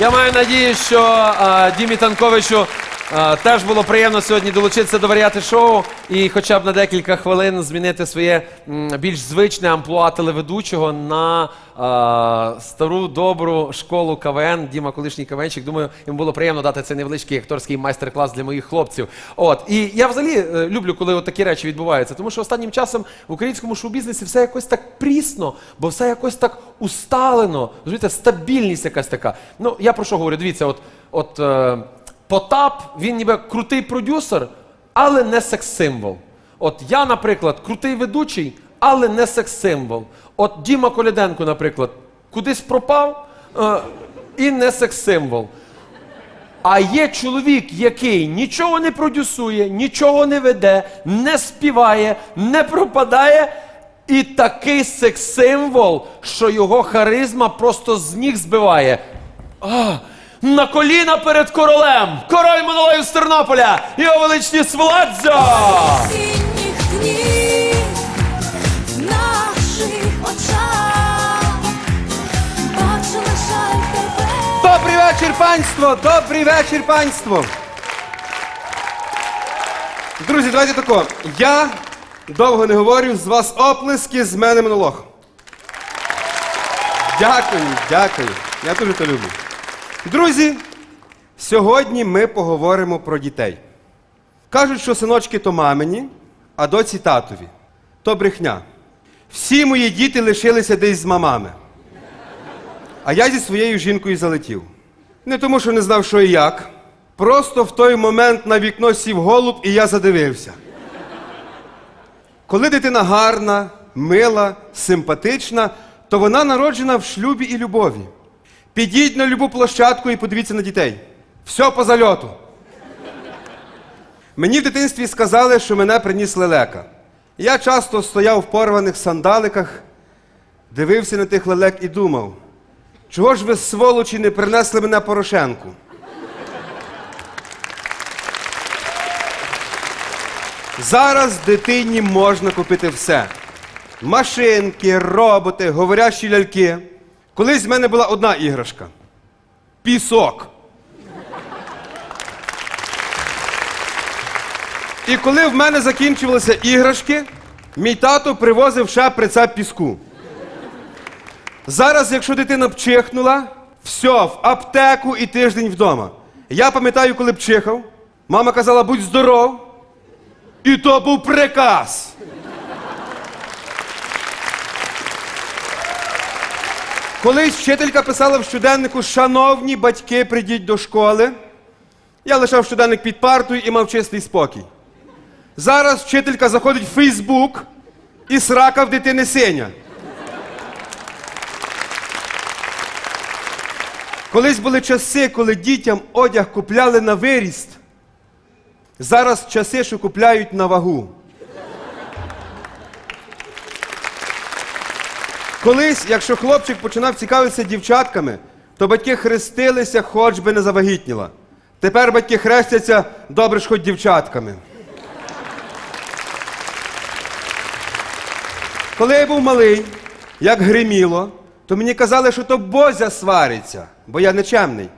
Я маю надію, що а, Дімі Танковичу теж було приємно сьогодні долучитися до варіати шоу і хоча б на декілька хвилин змінити своє більш звичне амплуа телеведучого на а, стару добру школу КВН. Діма колишній КВНчик. Думаю, йому було приємно дати цей невеличкий акторський майстер-клас для моїх хлопців. От і я взагалі е, люблю, коли от такі речі відбуваються, тому що останнім часом в українському шоу-бізнесі все якось так прісно, бо все якось так усталено. Розумієте, стабільність якась така. Ну я про що говорю? Дивіться, от, от е, Потап, він ніби крутий продюсер, але не секс-символ. От я, наприклад, крутий ведучий, але не секс-символ. От Діма Коляденко, наприклад, кудись пропав е, і не секс-символ. А є чоловік, який нічого не продюсує, нічого не веде, не співає, не пропадає. І такий секс-символ, що його харизма просто з ніг збиває. А, на коліна перед королем! Король монологів з Тернополя! Його величність Владзо! Добрий вечір, панство! Добрий вечір, панство! Друзі, давайте тако. Я довго не говорю, з вас оплески, з мене монолог. Дякую, дякую. Я дуже то люблю. Друзі, сьогодні ми поговоримо про дітей. Кажуть, що синочки то мамині, а доці татові. То брехня. Всі мої діти лишилися десь з мамами. А я зі своєю жінкою залетів. Не тому, що не знав, що і як. Просто в той момент на вікно сів голуб, і я задивився. Коли дитина гарна, мила, симпатична, то вона народжена в шлюбі і любові. Підіть на любу площадку і подивіться на дітей. Все по зальоту. Мені в дитинстві сказали, що мене приніс лелека. Я часто стояв в порваних сандаликах, дивився на тих лелек і думав, чого ж ви, сволочі, не принесли мене Порошенку? Зараз дитині можна купити все: машинки, роботи, говорящі ляльки. Колись в мене була одна іграшка пісок. І коли в мене закінчувалися іграшки, мій тато привозив ще прицеп піску. Зараз, якщо дитина б чихнула, все, в аптеку і тиждень вдома. Я пам'ятаю, коли б чихав, мама казала, будь здоров. І то був приказ. Колись вчителька писала в щоденнику Шановні батьки, прийдіть до школи. Я лишав щоденник під партою і мав чистий спокій. Зараз вчителька заходить в Фейсбук і срака в дитини синя. Колись були часи, коли дітям одяг купляли на виріст. Зараз часи, що купляють на вагу. Колись, якщо хлопчик починав цікавитися дівчатками, то батьки хрестилися, хоч би не завагітніла. Тепер батьки хрестяться добре ж хоч дівчатками. Коли я був малий, як гриміло, то мені казали, що то Бозя свариться, бо я нечемний.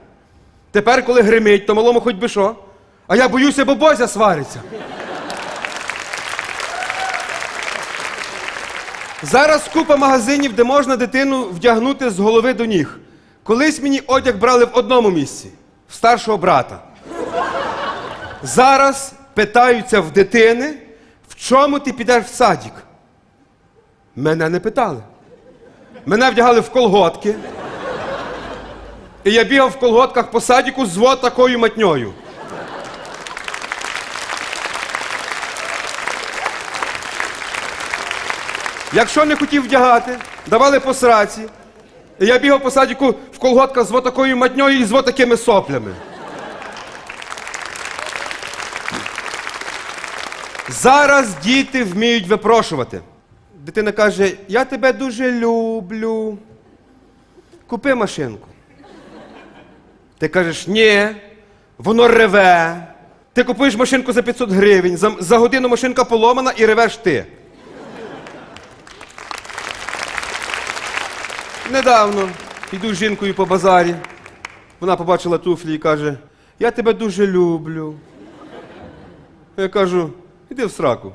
Тепер, коли гримить, то малому хоч би що. А я боюся, бо Бозя свариться. Зараз купа магазинів, де можна дитину вдягнути з голови до ніг. Колись мені одяг брали в одному місці в старшого брата. Зараз питаються в дитини, в чому ти підеш в садик. Мене не питали. Мене вдягали в колготки. І я бігав в колготках по садіку з вот такою матньою. Якщо не хотів вдягати, давали по сраці. І я бігав по садіку в колготках з вот такою матньою і з вот такими соплями. Зараз діти вміють випрошувати. Дитина каже: Я тебе дуже люблю. Купи машинку. Ти кажеш, ні, воно реве. Ти купуєш машинку за 500 гривень, за, за годину машинка поломана і ревеш ти. Недавно йду з жінкою по базарі. Вона побачила туфлі і каже: Я тебе дуже люблю. Я кажу, іди в сраку.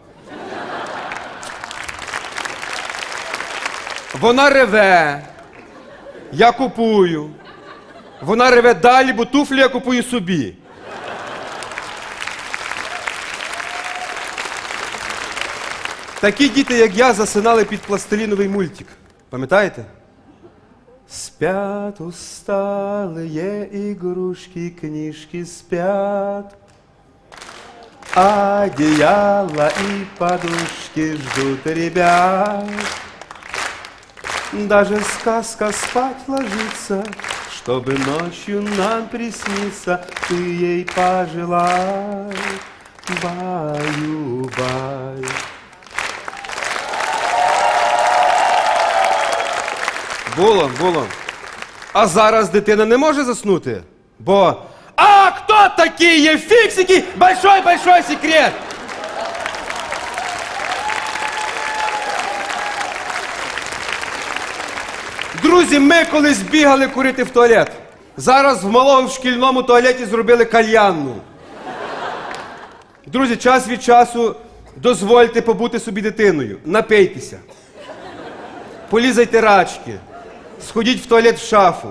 Вона реве. Я купую. Вона реве далі, бо туфлі я купую собі. Такі діти, як я, засинали під пластиліновий мультик. Пам'ятаєте? Спят усталые игрушки, книжки спят. Одеяло и подушки ждут ребят. Даже сказка спать ложится, чтобы ночью нам присниться, ты ей пожелай. Баю-бай. Було, було. А зараз дитина не може заснути, бо. А хто такі є фіксики? Большой большой секрет! Друзі, ми колись бігали курити в туалет. Зараз в малому шкільному туалеті зробили кальянну. Друзі, час від часу дозвольте побути собі дитиною. Напийтеся. Полізайте рачки. Сходіть в туалет в шафу.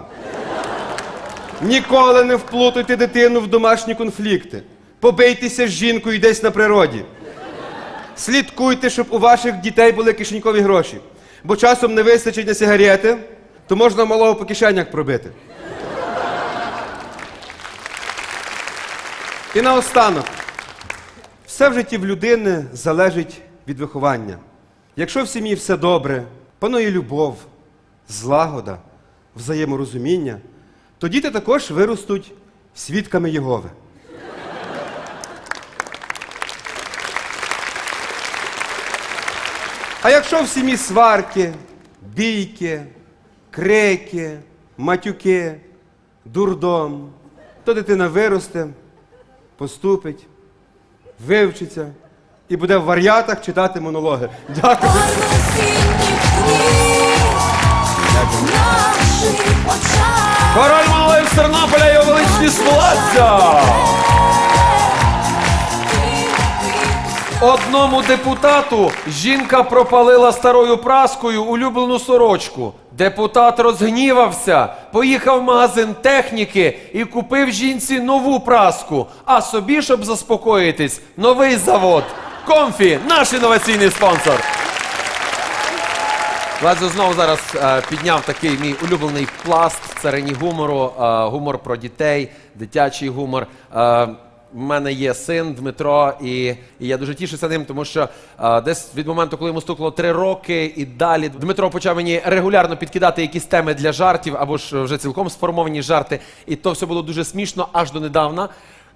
Ніколи не вплутуйте дитину в домашні конфлікти. Побийтеся з жінкою десь на природі. Слідкуйте, щоб у ваших дітей були кишенькові гроші. Бо часом не вистачить на сигарети, то можна малого по кишенях пробити. І наостанок. Все в житті в людини залежить від виховання. Якщо в сім'ї все добре, панує любов, злагода, взаєморозуміння, то діти також виростуть свідками Єгови. А якщо в сім'ї сварки, бійки, крики, матюки, дурдом, то дитина виросте, поступить, вивчиться і буде в варіатах читати монологи. Дякую. Король малих з Тернополя його величність владця! Одному депутату жінка пропалила старою праскою улюблену сорочку. Депутат розгнівався, поїхав в магазин техніки і купив жінці нову праску. А собі, щоб заспокоїтись, новий завод. Комфі, наш інноваційний спонсор. Ладзо знову зараз е, підняв такий мій улюблений пласт царині гумору, е, гумор про дітей, дитячий гумор. Е, в мене є син Дмитро, і, і я дуже тішуся ним, тому що е, десь від моменту, коли йому стукнуло три роки і далі, Дмитро почав мені регулярно підкидати якісь теми для жартів або ж вже цілком сформовані жарти. І то все було дуже смішно аж до недавна,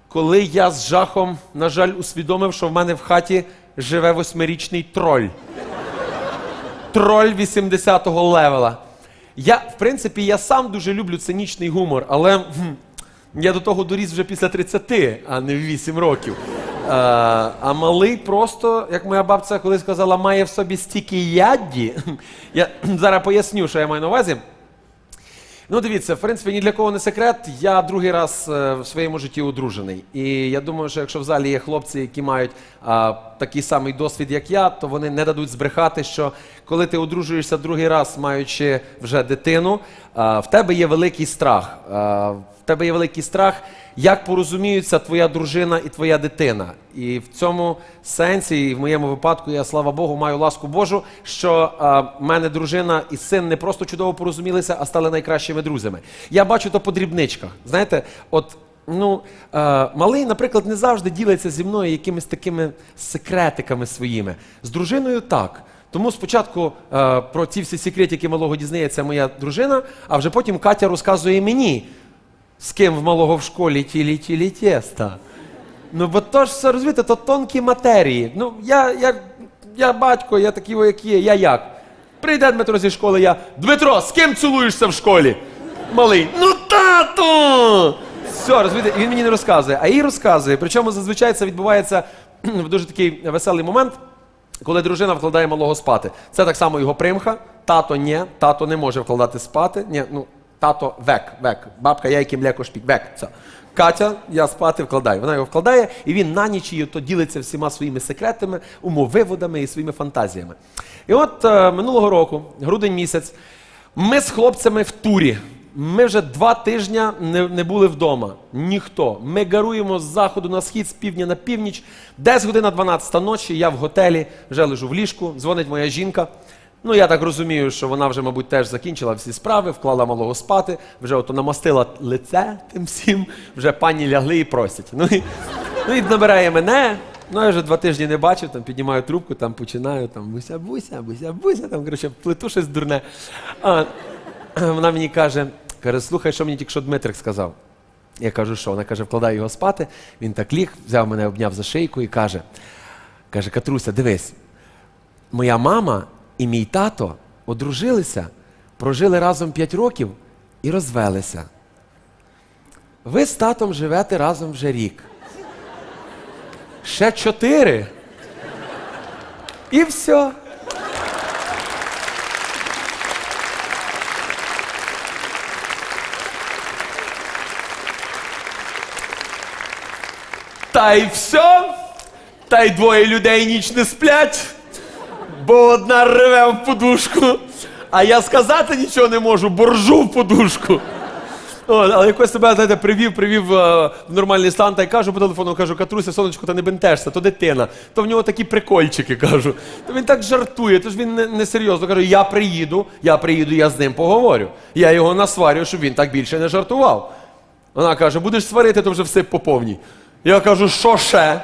коли я з жахом, на жаль, усвідомив, що в мене в хаті живе восьмирічний троль троль 80-го левела. Я, в принципі, я сам дуже люблю цинічний гумор, але я до того доріс вже після 30, а не в 8 років. А, а малий просто, як моя бабця колись сказала, має в собі стільки ядді. Я зараз поясню, що я маю на увазі. Ну, дивіться, в принципі, ні для кого не секрет. Я другий раз е, в своєму житті одружений. І я думаю, що якщо в залі є хлопці, які мають а, такий самий досвід, як я, то вони не дадуть збрехати, що коли ти одружуєшся другий раз, маючи вже дитину, а, в тебе є великий страх. А, тебе є великий страх, як порозуміються твоя дружина і твоя дитина. І в цьому сенсі, і в моєму випадку, я слава Богу, маю ласку Божу, що а, в мене дружина і син не просто чудово порозумілися, а стали найкращими друзями. Я бачу то по дрібничках. Знаєте, от. Ну, е, малий, наприклад, не завжди ділиться зі мною якимись такими секретиками своїми. З дружиною так. Тому спочатку е, про ці всі секретики малого дізнається моя дружина, а вже потім Катя розказує мені, з ким в малого в школі тілі тілі тіста. Ну, бо то ж все розумієте, то тонкі матерії. Ну, я, я, я батько, я такий, як є, я як? Прийде Дмитро зі школи, я. Дмитро, з ким цілуєшся в школі? Малий. Ну, тато! Все, розумієте, він мені не розказує, а їй розказує. Причому зазвичай це відбувається в дуже такий веселий момент, коли дружина вкладає малого спати. Це так само його примха. Тато ні, тато не може вкладати спати. Ні, ну, тато век, век, бабка, яйки, млеко, шпік, век. Це. Катя, я спати вкладаю. Вона його вкладає, і він на ніч її то ділиться всіма своїми секретами, умовиводами і своїми фантазіями. І от е, минулого року, грудень місяць, ми з хлопцями в турі. Ми вже два тижні не, не були вдома. Ніхто. Ми гаруємо з заходу на схід, з півдня на північ. Десь година 12 ночі, я в готелі, вже лежу в ліжку, дзвонить моя жінка. Ну, я так розумію, що вона вже, мабуть, теж закінчила всі справи, вклала малого спати, вже ото намастила лице тим всім, вже пані лягли і просять. Ну і, ну, і набирає мене. Ну, я вже два тижні не бачив, там піднімаю трубку, там починаю, там буся, буся, буся, буся, там, коротше, плету щось дурне. А, вона мені каже, каже, слухай, що мені тільки що Дмитрик сказав. Я кажу, що? Вона каже, вкладай його спати. Він так ліг, взяв мене, обняв за шийку і каже: каже, Катруся, дивись, моя мама і мій тато одружилися, прожили разом 5 років і розвелися. Ви з татом живете разом вже рік. Ще чотири. І все. Та й все. Та й двоє людей ніч не сплять, бо одна реве в подушку, а я сказати нічого не можу, бо ржу в подушку. О, але якось себе, знаєте, привів, привів е, в нормальний стан та й кажу по телефону, кажу, Катруся, сонечко, та не бентешся, то дитина, то в нього такі прикольчики, кажу. То він так жартує, то ж він не, не серйозно. Кажу, я приїду, я приїду, я з ним поговорю. Я його насварю, щоб він так більше не жартував. Вона каже, будеш сварити, то вже все по повній. Я кажу, що ще?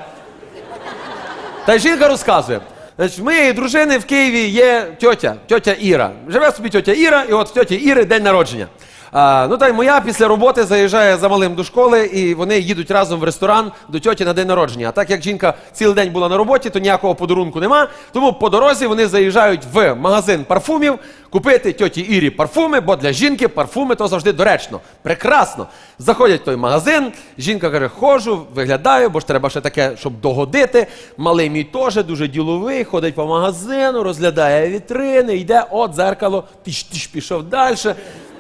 Та й жінка розказує. Значить, в моєї дружини в Києві є тьотя, тьотя Іра. Живе собі тьотя Іра, і от в тьоті Іри день народження. А, ну та й моя після роботи заїжджає за малим до школи, і вони їдуть разом в ресторан до тьоті на день народження. А так як жінка цілий день була на роботі, то ніякого подарунку нема. Тому по дорозі вони заїжджають в магазин парфумів купити тьоті Ірі парфуми, бо для жінки парфуми то завжди доречно. Прекрасно. Заходять в той магазин, жінка каже, ходжу, виглядаю, бо ж треба ще таке, щоб догодити. Малий мій теж дуже діловий, ходить по магазину, розглядає вітрини, йде, от дзеркало, тиш тиш пішов далі.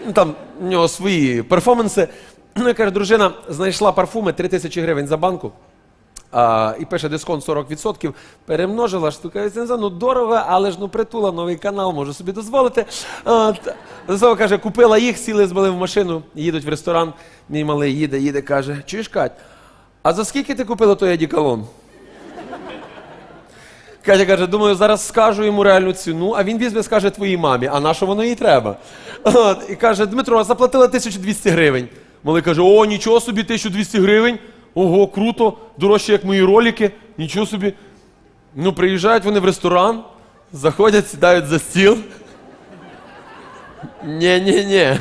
Ну, там у нього свої перформанси. Ну, каже, дружина знайшла парфуми 3 тисячі гривень за банку. А, і пише дисконт 40%, перемножила штука, я ну дорого, але ж ну притула, новий канал, можу собі дозволити. От. Каже, купила їх, сіли з малим в машину, їдуть в ресторан. Мій малий їде, їде, каже, чуєш, Кать, а за скільки ти купила той одіколон? Катя каже, думаю, зараз скажу йому реальну ціну, а він візьме, скаже твоїй мамі, а на що воно їй треба? От, і каже, Дмитро, заплатила 1200 гривень. Малий каже, о, нічого собі, 1200 гривень. Ого, круто, дорожче, як мої ролики, нічого собі. Ну, приїжджають вони в ресторан, заходять, сідають за стіл. Ні-ні-ні.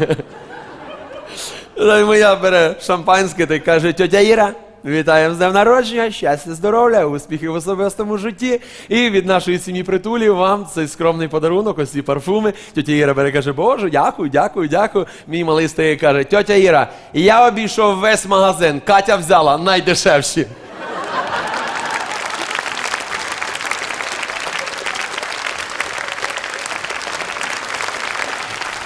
Моя бере шампанське та й каже, тьотя Іра, вітаємо з днем народження, щастя, здоров'я, успіхів в особистому житті. І від нашої сім'ї притулів вам цей скромний подарунок, ось ці парфуми. Тьотя Іра бере каже, Боже, дякую, дякую, дякую. Мій малий стає каже, тьотя Іра, я обійшов весь магазин, Катя взяла найдешевші.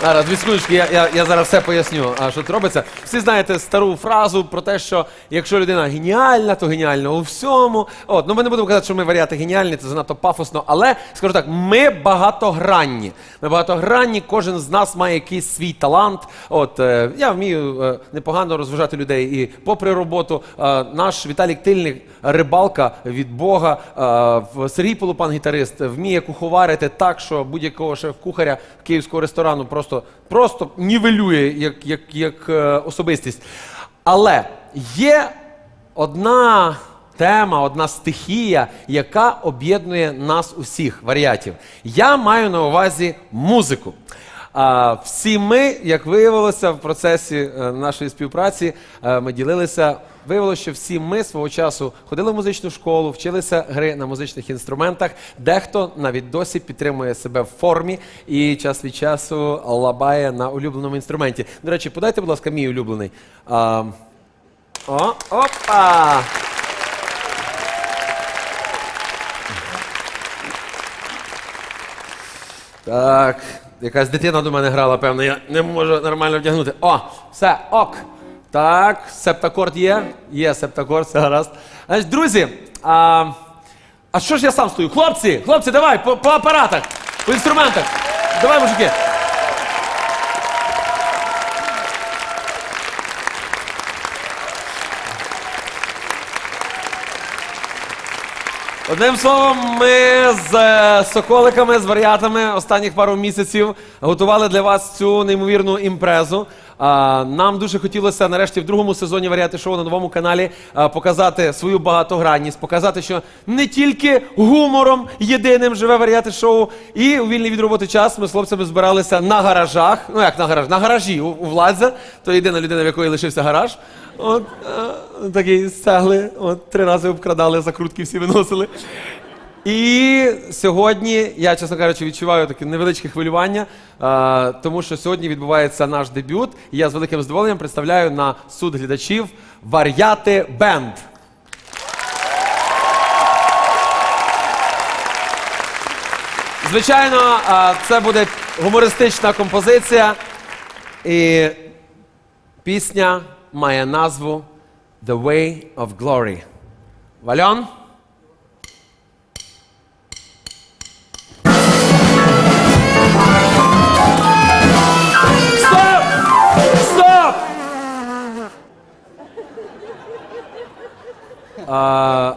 Зараз, дві секундочки, я, я, я зараз все поясню, а, що тут робиться. Всі знаєте стару фразу про те, що якщо людина геніальна, то геніальна у всьому. От, ну ми не будемо казати, що ми варіати геніальні, це занадто пафосно, але скажу так, ми багатогранні. Ми багатогранні, кожен з нас має якийсь свій талант. От е, я вмію е, непогано розважати людей. І попри роботу, е, наш Віталік Тильник, рибалка від Бога, е, Сергій Полупан, гітарист, вміє куховарити так, що будь-якого шеф-кухаря київського ресторану просто, просто нівелює як, як, як е, особистість. Але є одна тема, одна стихія, яка об'єднує нас усіх варіатів. Я маю на увазі музику. А, всі ми, як виявилося в процесі е, нашої співпраці, е, ми ділилися. Виявилося, що всі ми свого часу ходили в музичну школу, вчилися гри на музичних інструментах. Дехто навіть досі підтримує себе в формі і час від часу лабає на улюбленому інструменті. До речі, подайте, будь ласка, мій улюблений. А, о, опа! Так, якась дитина до мене грала, певно, я не можу нормально вдягнути. О, все, ок. Так, септакорд є. Є септакорд, все гаразд. Значить, друзі, а, а що ж я сам стою? Хлопці, хлопці, давай, по, по апаратах, по інструментах. Давай, мужики. Одним словом, ми з е, соколиками, з варіатами останніх пару місяців готували для вас цю неймовірну імпрезу. Нам дуже хотілося нарешті в другому сезоні варіати шоу на новому каналі показати свою багатогранність, показати, що не тільки гумором єдиним живе варіати шоу. І у вільний від роботи час ми з хлопцями збиралися на гаражах. Ну як на гараж? На гаражі у Владзя. То єдина людина, в якої лишився гараж. От е, такий з цегли, от три рази обкрадали, закрутки всі виносили. І сьогодні я, чесно кажучи, відчуваю таке невеличке хвилювання, е, тому що сьогодні відбувається наш дебют. І я з великим задоволенням представляю на суд глядачів Вар'яти Бенд. Звичайно, е, це буде гумористична композиція. І Пісня має назву The Way of Glory. Вальон? Стоп! Стоп! А,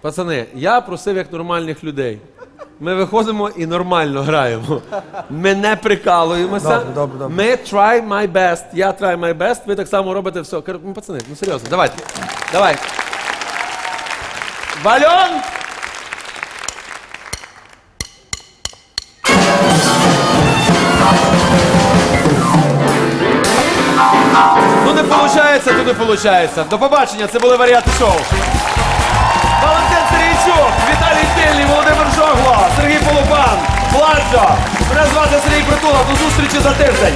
пацани, я просив як нормальних людей. Ми виходимо і нормально граємо. Ми не прикалуємося. Добре, добре, добре. Ми try my best. Я try my best, ви так само робите все. Ну, пацани, ну серйозно, давайте. Давай. Вальон! Ну не виходить, то не виходить. До побачення, це були варіанти шоу. Валентин Сергійчук, Віталій Тильний, Володимир Жогло, Сергій Полупан, Владзо. Мене звати Сергій Притула. До зустрічі за тиждень.